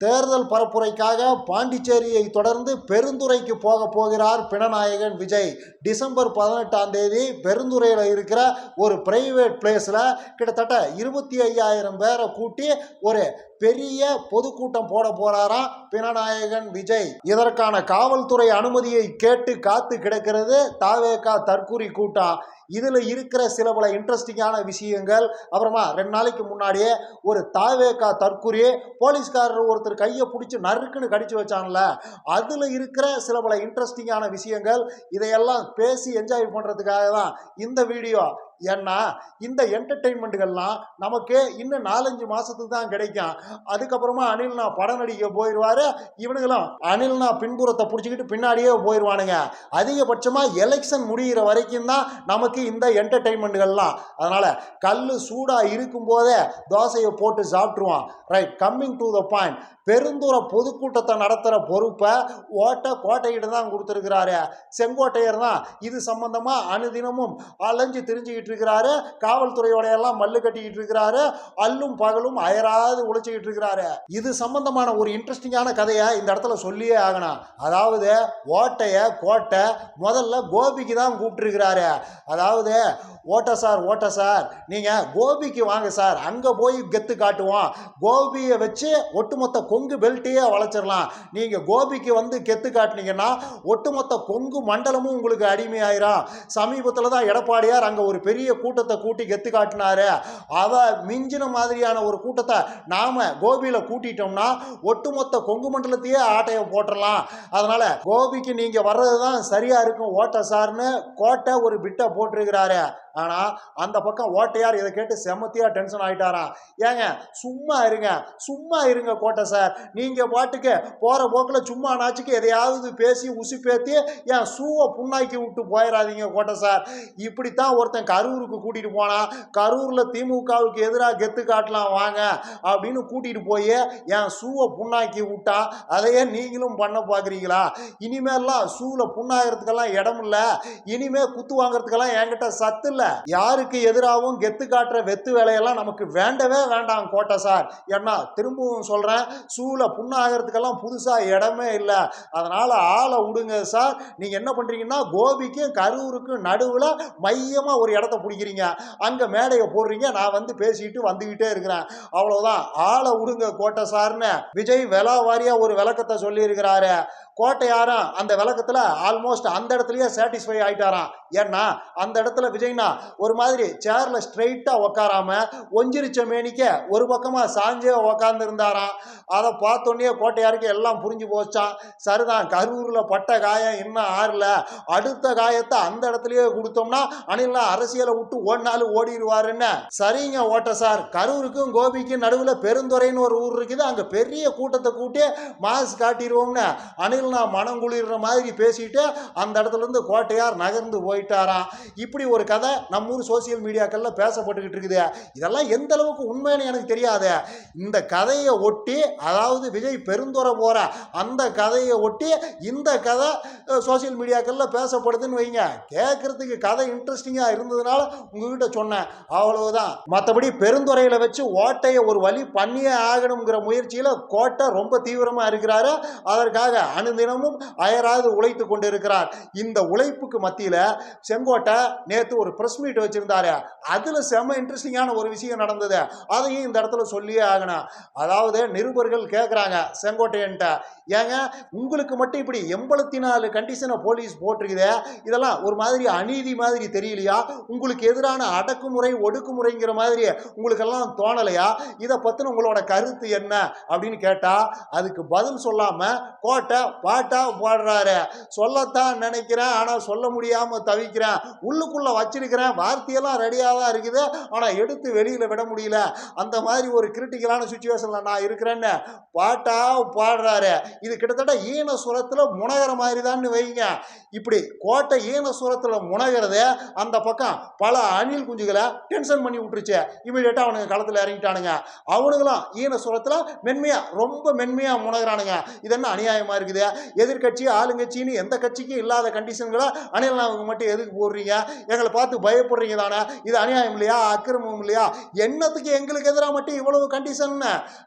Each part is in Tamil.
தேர்தல் பரப்புரைக்காக பாண்டிச்சேரியை தொடர்ந்து பெருந்துறைக்கு போக போகிறார் பிணநாயகன் விஜய். டிசம்பர் பதினெட்டாம் தேதி பெருந்துறையில் இருக்கிற ஒரு பிரைவேட் பிளேஸில் கிட்டத்தட்ட இருபத்தி ஐயாயிரம் பேரை கூட்டி ஒரு பெரிய பொதுக்கூட்டம் போட போறாராம் பினநாயகன் விஜய்? இதற்கான காவல்துறை அனுமதியை கேட்டு காத்து கிடக்கிறது தாவேகா தற்கூரி கூட்டம் இதில் இருக்கிற சில பல இன்ட்ரெஸ்டிங்கான விஷயங்கள். அப்புறமா ரெண்டு நாளைக்கு முன்னாடியே ஒரு தாவேக்கா தற்கூரி போலீஸ்காரர் ஒருத்தர் கையை பிடிச்சி நறுக்குன்னு கடிச்சு வச்சான்ல. அதில் இருக்கிற சில பல இன்ட்ரெஸ்டிங்கான விஷயங்கள். இதையெல்லாம் பேசி என்ஜாய் பண்ணுறதுக்காக தான் இந்த வீடியோ ஏன்னா இந்த என்டர்டெயின்மெண்ட்டுகள்லாம் நமக்கு இன்னும் நாலஞ்சு மாதத்துக்கு தான் கிடைக்கும். அதுக்கப்புறமா அனில்னா படம் நடிக்க போயிடுவார் இவனுங்களும் அனில்னா பின்புறத்தை பிடிச்சிக்கிட்டு பின்னாடியே போயிடுவானுங்க அதிகபட்சமாக எலெக்ஷன் முடிகிற வரைக்கும் தான் நமக்கு இந்த என்டர்டெயின்மெண்ட்டுகள்லாம் அதனால் கல் சூடாக இருக்கும்போதே தோசையை போட்டு சாப்பிட்ருவான் right coming to the point பெருந்தூர பொதுக்கூட்டத்தை நடத்துகிற பொறுப்பை ஓட்ட கோட்டையிட்டு தான் கொடுத்துருக்கிறாரு. செங்கோட்டையர் தான். இது சம்பந்தமாக அனுதினமும் அலைஞ்சு தெரிஞ்சுக்கிட்டு இருக்கிறாரு. காவல்துறையோட எல்லாம் மல்லு கட்டிக்கிட்டு இருக்கிறாரு. அல்லும் பகலும் அயராது உழைச்சிக்கிட்டு இருக்கிறாரு. இது சம்பந்தமான ஒரு இன்ட்ரெஸ்டிங்கான கதையை இந்த இடத்துல சொல்லியே ஆகணும். அதாவது ஓட்டைய கோட்டை முதல்ல கோபிக்கு தான் கூப்பிட்டுருக்கிறாரு. அதாவது ஓட்ட சார் ஓட்ட சார் நீங்கள் கோபிக்கு வாங்க சார். அங்கே போய் கெத்து காட்டுவோம். கோபியை வச்சு ஒட்டுமொத்த கொங்கு பெல்ட்டையே வளைச்சிடலாம். நீங்கள் கோபிக்கு வந்து கெத்து காட்டினீங்கன்னா ஒட்டுமொத்த கொங்கு மண்டலமும் உங்களுக்கு அடிமையாயிரும். சமீபத்தில் தான் எடப்பாடியார் அங்கே ஒரு பெரிய பெரிய கூட்டத்தை கூட்டி கெத்து காட்டினாரு. அதை மிஞ்சின மாதிரியான ஒரு கூட்டத்தை நாம் கோபியில் கூட்டிட்டோம்னா ஒட்டுமொத்த கொங்கு மண்டலத்தையே ஆட்டையை போட்டுடலாம் அதனால் கோபிக்கு நீங்கள் வர்றது தான் சரியாக இருக்கும். ஓட்ட சார்னு கோட்டை ஒரு பிட்டை போட்டிருக்கிறாரு. ஆனால் அந்த பக்கம் ஓட்டையார் இதை கேட்டு செமத்தியாக டென்ஷன் ஆகிட்டாராம் ஏங்க சும்மா இருங்க சும்மா இருங்க கோட்டை சார் நீங்கள் பாட்டுக்கு போகிற போக்கில் சும்மா நாச்சுக்கு எதையாவது பேசி உசுப்பேத்தி என் சூவை புண்ணாக்கி விட்டு போயிடாதீங்க கோட்டை சார் இப்படித்தான் ஒருத்தன் கரூருக்கு கூட்டிகிட்டு போனான் கரூரில் திமுகவுக்கு எதிராக கெத்து காட்டலாம் வாங்க அப்படின்னு கூட்டிகிட்டு போய் என் சூவை புண்ணாக்கி விட்டா அதையே நீங்களும் பண்ண பார்க்குறீங்களா இனிமேல்லாம் சூவில் புண்ணாகிறதுக்கெல்லாம் இடம் இல்லை இனிமே குத்து வாங்குறதுக்கெல்லாம் என்கிட்ட சத்து இல்லை. யாருக்கு எதிராகவும் கெத்து காட்டுற வெத்து வேலையெல்லாம் நமக்கு வேண்டவே வேண்டாம் கோட்டை சார். ஏன்னா திரும்பவும் சொல்கிறேன் சூளை புண்ணாகிறதுக்கெல்லாம் புதுசாக இடமே இல்லை. அதனால் ஆளை விடுங்க சார். நீங்கள் என்ன பண்ணுறீங்கன்னா கோபிக்கும் கரூருக்கும் நடுவில் மையமாக ஒரு இடத்த பிடிக்கிறீங்க. அங்கே மேடையை போடுறீங்க. நான் வந்து பேசிக்கிட்டு வந்துக்கிட்டே இருக்கிறேன். அவ்வளோதான் ஆளை விடுங்க கோட்டை சார்னு. விஜய் விலா வாரியாக ஒரு விளக்கத்தை சொல்லியிருக்கிறாரு. கோட்டையாரம் அந்த விளக்கத்தில் ஆல்மோஸ்ட் அந்த இடத்துலயே சாட்டிஸ்ஃபை ஆயிட்டாராம். ஏன்னா அந்த இடத்துல விஜய்னா ஒரு மாதிரி சேரில் ஸ்ட்ரைட்டாக உக்காராம ஒஞ்சிரிச்ச மேனிக்க ஒரு பக்கமாக சாஞ்சே உக்காந்து இருந்தாராம் அதை பார்த்தோன்னே கோட்டையாருக்கு எல்லாம் புரிஞ்சு போச்சான் சரிதான் கரூரில் பட்ட காயம் இன்னும் ஆறல. அடுத்த காயத்தை அந்த இடத்துலயே கொடுத்தோம்னா அணிலாம் அரசியலை விட்டு ஓடினாலும் ஓடிடுவாருன்னு. சரிங்க ஓட்ட சார். கரூருக்கும் கோபிக்கும் நடுவில் பெருந்துறைன்னு ஒரு ஊர் இருக்குது. அங்கே பெரிய கூட்டத்தை கூட்டி மாஸ் காட்டிடுவோம்னு. அணில் நான் மனம் குளிர்ற மாதிரி பேசிட்டு அந்த இடத்துல இருந்து கோட்டையார் நகர்ந்து போயிட்டாராம். இப்படி ஒரு கதை நம்ம ஊர் சோசியல் மீடியாக்கள்ல பேசப்பட்டுக்கிட்டு இருக்குது. இதெல்லாம் எந்த அளவுக்கு உண்மைன்னு எனக்கு தெரியாது. இந்த கதையை ஒட்டி அதாவது விஜய் பெருந்துறை போற அந்த கதையை ஒட்டி இந்த கதை சோசியல் மீடியாக்கள்ல பேசப்படுதுன்னு வைங்க. கேட்கறதுக்கு கதை இன்ட்ரெஸ்டிங்காக இருந்ததுனால உங்ககிட்ட சொன்னேன். அவ்வளவுதான். மற்றபடி பெருந்துறையில் வச்சு ஓட்டையை ஒரு வழி பண்ணியே ஆகணுங்கிற முயற்சியில் கோட்டை ரொம்ப தீவிரமாக இருக்கிறாரு. அதற்காக அனுதினமும் அயராது உழைத்து கொண்டிருக்கிறார். இந்த உழைப்புக்கு மத்தியில் செங்கோட்டை நேற்று ஒரு மீட் வச்சுருந்தாரு. அதில் செம்ம இன்ட்ரெஸ்டிங்கான ஒரு விஷயம் நடந்தது. அதையும் இந்த இடத்துல சொல்லியே ஆகணும். அதாவது நிருபர்கள் கேட்குறாங்க செங்கோட்டையன்ட்ட ஏங்க உங்களுக்கு மட்டும் இப்படி எண்பத்தி நாலு கண்டிஷனை போலீஸ் போட்டிருக்குதே? இதெல்லாம் ஒரு மாதிரி அநீதி மாதிரி தெரியலையா? உங்களுக்கு எதிரான அடக்குமுறை ஒடுக்குமுறைங்கிற மாதிரி உங்களுக்கெல்லாம் தோணலையா? இதை பற்றின உங்களோட கருத்து என்ன? அப்படின்னு கேட்டால் அதுக்கு பதில் சொல்லாமல் கோட்டை பாட்டா பாடுறாரு. சொல்லத்தான் நினைக்கிறேன் ஆனால் சொல்ல முடியாமல் தவிக்கிறேன். உள்ளுக்குள்ளே கேட்குறேன் வார்த்தையெல்லாம் ரெடியாக தான் இருக்குது. ஆனால் எடுத்து வெளியில் விட முடியல. அந்த மாதிரி ஒரு கிரிட்டிக்கலான சுச்சுவேஷனில் நான் இருக்கிறேன்னு பாட்டாக பாடுறாரு. இது கிட்டத்தட்ட ஈன சுரத்தில் முனகிற மாதிரி தான் வைங்க. இப்படி கோட்டை ஈன சுரத்தில் முனகிறதே அந்த பக்கம் பல அணில் குஞ்சுகளை டென்ஷன் பண்ணி விட்டுருச்சு. இமீடியட்டாக அவனுங்க களத்தில் இறங்கிட்டானுங்க. அவனுங்களும் ஈன சுரத்தில் மென்மையாக ரொம்ப மென்மையாக முனகிறானுங்க. இது என்ன அநியாயமாக இருக்குது? எதிர்கட்சி ஆளுங்கட்சின்னு எந்த கட்சிக்கும் இல்லாத கண்டிஷன்களை அணில் அவங்க மட்டும் எதுக்கு போடுறீங்க? எங்களை பார்த்து பயப்படுறீங்க தானே? இது அநியாயம் இல்லையா? அக்கிரமம் இல்லையா? என்னத்துக்கு எங்களுக்கு எதிராக மட்டும் இவ்வளவு கண்டிஷன்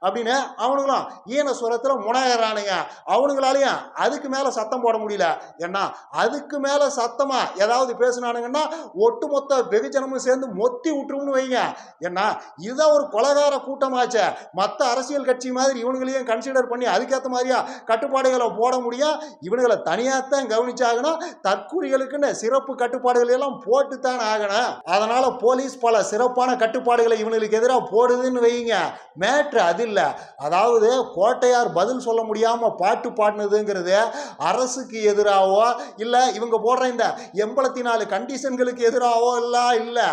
அப்படின்னு அவனுங்களும் ஈன சுரத்தில் முனையிறானுங்க அவனுங்களாலையும் அதுக்கு மேலே சத்தம் போட முடியல. ஏன்னா அதுக்கு மேலே சத்தமாக ஏதாவது பேசுனானுங்கன்னா ஒட்டுமொத்த வெகுஜனமும் சேர்ந்து மொத்தி விட்டுரும்னு வைங்க. ஏன்னா இதுதான் ஒரு கொலகார கூட்டமாச்சே. மற்ற அரசியல் கட்சி மாதிரி இவனுங்களையும் கன்சிடர் பண்ணி அதுக்கேற்ற மாதிரியா கட்டுப்பாடுகளை போட முடியும். இவனுங்களை தனியாக தான் கவனிச்சாங்கன்னா தற்கூரிகளுக்குன்னு சிறப்பு கட்டுப்பாடுகளை எல்லாம் போட்டு தானே ஆகணும். அதனால போலீஸ் பல சிறப்பான கட்டுப்பாடுகளை இவனுங்களுக்கு எதிராக போடுதுன்னு வைங்க. மேட்ரு அது இல்லை. அதாவது கோட்டையார் பதில் சொல்ல முடியாமல் பாட்டு பாடினதுங்கிறது அரசுக்கு எதிராகவோ இல்லை இவங்க போடுற இந்த எண்பத்தி நாலு கண்டிஷன்களுக்கு எதிராகவோ எல்லாம் இல்லை.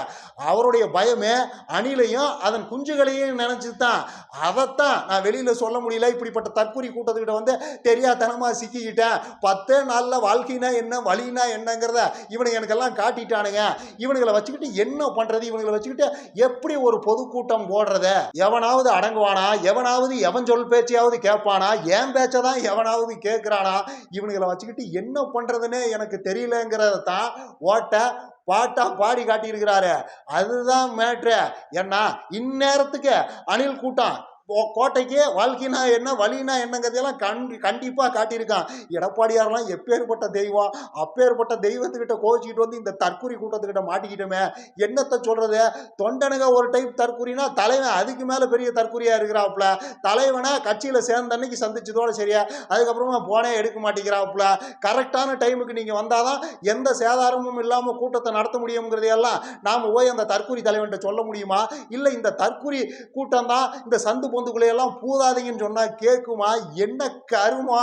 அவருடைய பயமே அணிலையும் அதன் குஞ்சுகளையும் நினச்சி தான் அதைத்தான் நான் வெளியில் சொல்ல முடியல. இப்படிப்பட்ட தற்கொலை கூட்டத்துக்கிட்ட வந்து தெரியாதனமாக சிக்கிக்கிட்டேன். பத்தே நாளில் வாழ்க்கைனா என்ன வழினா என்னங்கிறத இவனை எனக்கெல்லாம் காட்டிட்டானுங்க. இவனுங்களை வச்சுக்கிட்டு என்ன பண்ணுறது இவனுங்களை வச்சுக்கிட்டு எப்படி ஒரு பொதுக்கூட்டம் போடுறத? எவனாவது அடங்குவானா? எவனாவது எவன் சொல் பேச்சையாவது கேட்பானா? என் பேச்சை தான் எவனாவது கேட்குறானா? இவனுங்களை வச்சுக்கிட்டு என்ன பண்ணுறதுன்னு எனக்கு தெரியலங்கிறத தான் ஓட்ட பாட்டா பாடி காட்டியிருக்கிறாரு. அதுதான் மேட்ரு. ஏன்னா இந்நேரத்துக்கு அணில் கூட்டம் கோட்டைக்கு வாழ்க்கைனா என்ன வழினா என்னங்கிறதெல்லாம் கண் கண்டிப்பாக காட்டியிருக்கான். எடப்பாடியாரெலாம் எப்பேற்பட்ட தெய்வம் அப்பேற்பட்ட தெய்வத்துக்கிட்ட கோச்சிக்கிட்டு வந்து இந்த தற்குறி கூட்டத்துக்கிட்ட மாட்டிக்கிட்டோமே. என்னத்தை சொல்கிறது தொண்டனுங்க ஒரு டைப் தற்குறினா தலைவன் அதுக்கு மேலே பெரிய தற்குறியாக இருக்கிறாப்புல. தலைவனை கட்சியில் சேர்ந்த அன்னைக்கு சந்திச்சதோட சரியா அதுக்கப்புறமா போனே எடுக்க மாட்டேங்கிறாப்புல. கரெக்டான டைமுக்கு நீங்கள் வந்தால் தான் எந்த சேதாரமும் இல்லாமல் கூட்டத்தை நடத்த முடியுங்கிறதையெல்லாம் நாம் போய் அந்த தற்குறி தலைவன்கிட்ட சொல்ல முடியுமா? இல்லை இந்த தற்குறி கூட்டம் தான் இந்த சந்து பொந்துக்குள்ளையெல்லாம் பூதாதீங்கன்னு சொன்னால் கேட்குமா என்ன கருமா?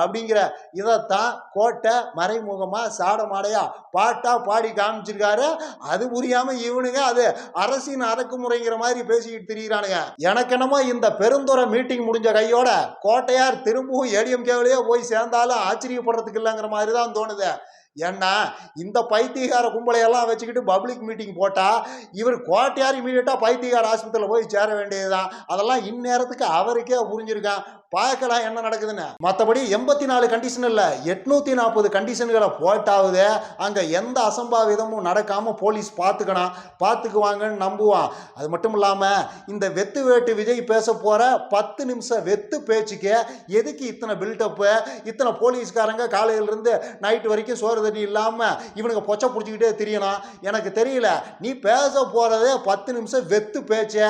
அப்படிங்கிற இதைத்தான் கோட்டை மறைமுகமாக சாடமாடையா பாட்டாக பாடி காமிச்சிருக்காரு. அது புரியாமல் இவனுங்க அது அரசின் அடக்குமுறைங்கிற மாதிரி பேசிக்கிட்டு திரியிறானுங்க. எனக்கு என்னமோ இந்த பெருந்துறை மீட்டிங் முடிஞ்ச கையோட கோட்டையார் திரும்பவும் ஏடிஎம்கேவிலேயே போய் சேர்ந்தாலும் ஆச்சரியப்படுறதுக்கு இல்லைங்கிற மாதிரி தான் தோணுது. ஏன்னா இந்த பைத்தியகார கும்பலையெல்லாம் வச்சுக்கிட்டு பப்ளிக் மீட்டிங் போட்டால் இவர் கோட்டையார் இமீடியட்டாக பைத்தியகார ஆஸ்பத்திரியில் போய் சேர வேண்டியதுதான். அதெல்லாம் இந்நேரத்துக்கு அவருக்கே புரிஞ்சிருக்கான் பார்க்கலாம் என்ன நடக்குதுன்னு? மற்றபடி எண்பத்தி நாலு கண்டிஷன் இல்லை. எட்நூற்றி நாற்பது கண்டிஷன்களை போட்டாவது அங்கே எந்த அசம்பாவிதமும் நடக்காமல் போலீஸ் பார்த்துக்கணும் பார்த்துக்குவாங்கன்னு நம்புவான். அது மட்டும் இல்லாமல் இந்த வெத்து வேட்டு விஜய் பேச போகிற பத்து நிமிஷம் வெத்து பேச்சுக்கு எதுக்கு இத்தனை பில்டப்பு இத்தனை போலீஸ்காரங்க காலையிலேருந்து நைட்டு வரைக்கும் சோறு தண்ணி இல்லாமல் இவனுங்க பொச்சை பிடிச்சிக்கிட்டே தெரியணும். எனக்கு தெரியல. நீ பேச போகிறதே பத்து நிமிஷம் வெத்து பேச்சு.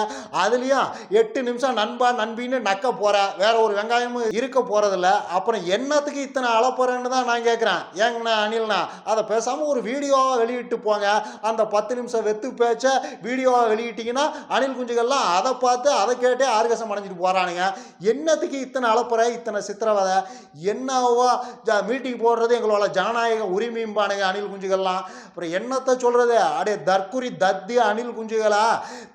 அதுலேயும் எட்டு நிமிஷம் நண்பா நண்பின்னு நக்க போகிற வேற ஒரு வெங்காயமும் இருக்க போகிறதில்ல அப்புறம் என்னத்துக்கு இத்தனை அளப்புறேன்னு தான் நான் கேட்குறேன் ஏங்கண்ணா அனில்ண்ணா அதை பேசாமல் ஒரு வீடியோவாக வெளியிட்டு போங்க. அந்த பத்து நிமிஷம் வெத்து பேச்ச வீடியோவாக வெளியிட்டீங்கன்னா அணில் குஞ்சுகள்லாம் அதை பார்த்து அதை கேட்டே ஆர்கசம் அடைஞ்சிட்டு போகிறானுங்க என்னத்துக்கு இத்தனை அளப்புறை இத்தனை சித்திரவதை? என்னவோ மீட்டிங் போடுறது எங்களோட ஜனநாயக உரிமையும்பானுங்க அணில் குஞ்சுகள்லாம். அப்புறம் என்னத்தை சொல்கிறது அடே தற்குறி தத்தி அணில் குஞ்சுகளா?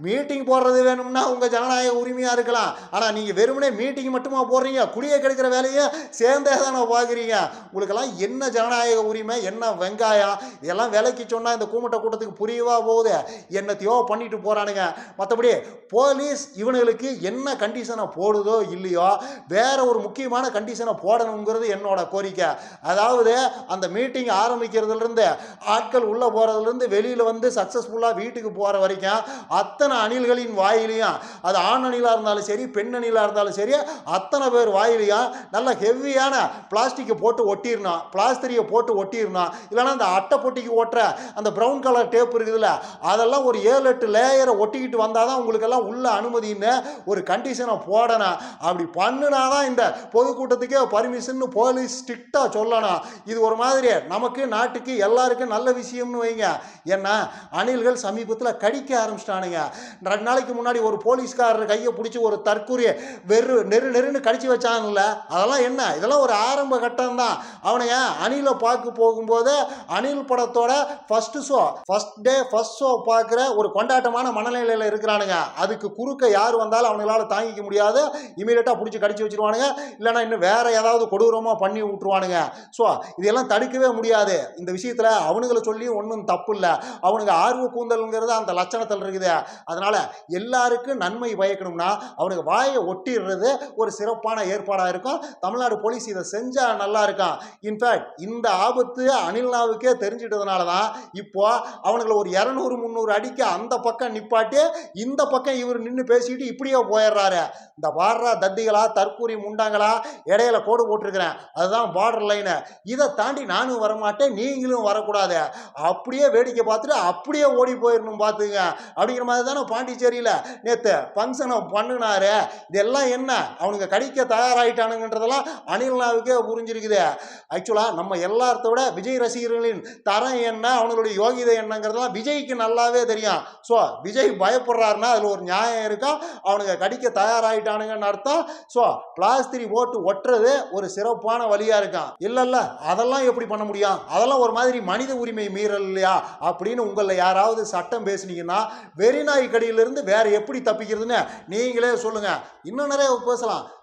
மீட்டிங் போடுறது வேணும்னா உங்கள் ஜனநாயக உரிமையாக இருக்கலாம். ஆனால் நீங்கள் வெறுமனே மீட்டிங் மட்டுமா போடுறீங்க குடியே கிடைக்கிற வேலையை சேர்ந்தே தானே பார்க்குறீங்க. உங்களுக்கெல்லாம் என்ன ஜனநாயக உரிமை என்ன வெங்காயம்? இதெல்லாம் விலைக்கு சொன்னால் இந்த கூமட்ட கூட்டத்துக்கு புரியவா போகுது. என்னத்தையோ பண்ணிட்டு போகிறானுங்க மற்றபடி போலீஸ் இவனுங்களுக்கு என்ன கண்டிஷனை போடுதோ இல்லையோ வேற ஒரு முக்கியமான கண்டிஷனை போடணுங்கிறது என்னோட கோரிக்கை. அதாவது அந்த மீட்டிங் ஆரம்பிக்கிறதுலேருந்து ஆட்கள் உள்ளே போகிறதுலேருந்து வெளியில் வந்து சக்ஸஸ்ஃபுல்லாக வீட்டுக்கு போகிற வரைக்கும் அத்தனை அணில்களின் வாயிலையும் அது ஆண் அணிலாக இருந்தாலும் சரி பெண் அணிலாக இருந்தாலும் சரி அத்தனை அத்தனை பேர் வாயிலையும் நல்ல ஹெவியான பிளாஸ்டிக்கை போட்டு ஒட்டிடணும். பிளாஸ்டரியை போட்டு ஒட்டிடணும். இல்லைன்னா அந்த அட்டை பொட்டிக்கு ஒட்டுற அந்த ப்ரௌன் கலர் டேப் இருக்குதுல்ல அதெல்லாம் ஒரு ஏழு எட்டு லேயரை ஒட்டிக்கிட்டு வந்தால் தான் உங்களுக்கெல்லாம் உள்ள அனுமதின்னு ஒரு கண்டிஷனை போடணும். அப்படி பண்ணுனா தான் இந்த பொதுக்கூட்டத்துக்கே பர்மிஷன் போலீஸ் ஸ்ட்ரிக்டாக சொல்லணும். இது ஒரு மாதிரி நமக்கு நாட்டுக்கு எல்லாருக்கும் நல்ல விஷயம்னு வைங்க. ஏன்னா அணில்கள் சமீபத்தில் கடிக்க ஆரம்பிச்சிட்டானுங்க. ரெண்டு நாளைக்கு முன்னாடி ஒரு போலீஸ்காரர் கையை பிடிச்சி ஒரு தற்கூரி வெறு நெரு நெருன்னு கடிச்சு வச்சாங்கல்ல? அதெல்லாம் என்ன? இதெல்லாம் ஒரு ஆரம்ப கட்டம் தான் அவனுங்க அணிலை பார்க்க போகும்போது அணில் படத்தோட first show first day first show பார்க்குற ஒரு கொண்டாட்டமான மனநிலையில் இருக்கிறானுங்க. அதுக்கு குறுக்க யார் வந்தாலும் அவங்களால தாங்கிக்க முடியாது. இமீடியட்டாக பிடிச்சி கடிச்சு வச்சிருவானுங்க. இல்லைன்னா இன்னும் வேற ஏதாவது கொடூரமாக பண்ணி விட்டுருவானுங்க. ஸோ இதெல்லாம் தடுக்கவே முடியாது. இந்த விஷயத்தில் அவனுங்களை சொல்லி ஒன்றும் தப்பு இல்லை அவனுக்கு ஆர்வ கூந்தல்ங்கிறது அந்த லட்சணத்தில் இருக்குது அதனால் எல்லாருக்கும் நன்மை பயக்கணும்னா அவனுக்கு வாயை ஒட்டிடுறது ஒரு சிறப்பு சிறப்பான ஏற்பாடாக இருக்கும் தமிழ்நாடு போலீஸ் இதை செஞ்சால் நல்லா இருக்கும் இன்ஃபேக்ட் இந்த ஆபத்து அனில்னாவுக்கே தெரிஞ்சிட்டதுனால தான் இப்போ அவனுங்களை ஒரு இரநூறு முந்நூறு அடிக்க அந்த பக்கம் நிப்பாட்டி இந்த பக்கம் இவர் நின்று பேசிட்டு இப்படியே போயிடுறாரு. இந்த வாடுறா தத்திகளா தற்கூரி முண்டாங்களா இடையில கோடு போட்டிருக்கிறேன். அதுதான் பார்டர் லைனு இதை தாண்டி நானும் வரமாட்டேன் நீங்களும் வரக்கூடாது. அப்படியே வேடிக்கை பார்த்துட்டு அப்படியே ஓடி போயிடணும் பார்த்துங்க. அப்படிங்கிற மாதிரி தானே பாண்டிச்சேரியில் நேற்று ஃபங்க்ஷனை பண்ணினாரு. இதெல்லாம் என்ன? அவனுங்க கடிக்க தயாராகிட்டானுங்கன்றதெல்லாம் அனில்னாவுக்கே புரிஞ்சிருக்குது. ஆக்சுவலாக நம்ம எல்லாத்த விட விஜய் ரசிகர்களின் தரம் என்ன அவனுடைய யோகிதை என்னங்கிறதெல்லாம் விஜய்க்கு நல்லாவே தெரியும். ஸோ விஜய் பயப்படுறாருன்னா அதில் ஒரு நியாயம் இருக்கா? அவனுங்க கடிக்க தயாராகிட்டானுங்கன்னு அர்த்தம். ஸோ பிளாஸ்திரி ஓட்டு ஒட்டுறது ஒரு சிறப்பான வழியாக இருக்கான். இல்லை இல்லை அதெல்லாம் எப்படி பண்ண முடியும்? அதெல்லாம் ஒரு மாதிரி மனித உரிமை மீறல் இல்லையா? அப்படின்னு உங்களில் யாராவது சட்டம் பேசுனீங்கன்னா வெறிநாய் கடியிலிருந்து வேற எப்படி தப்பிக்கிறதுன்னு நீங்களே சொல்லுங்கள் இன்னும் நிறைய பேசலாம்.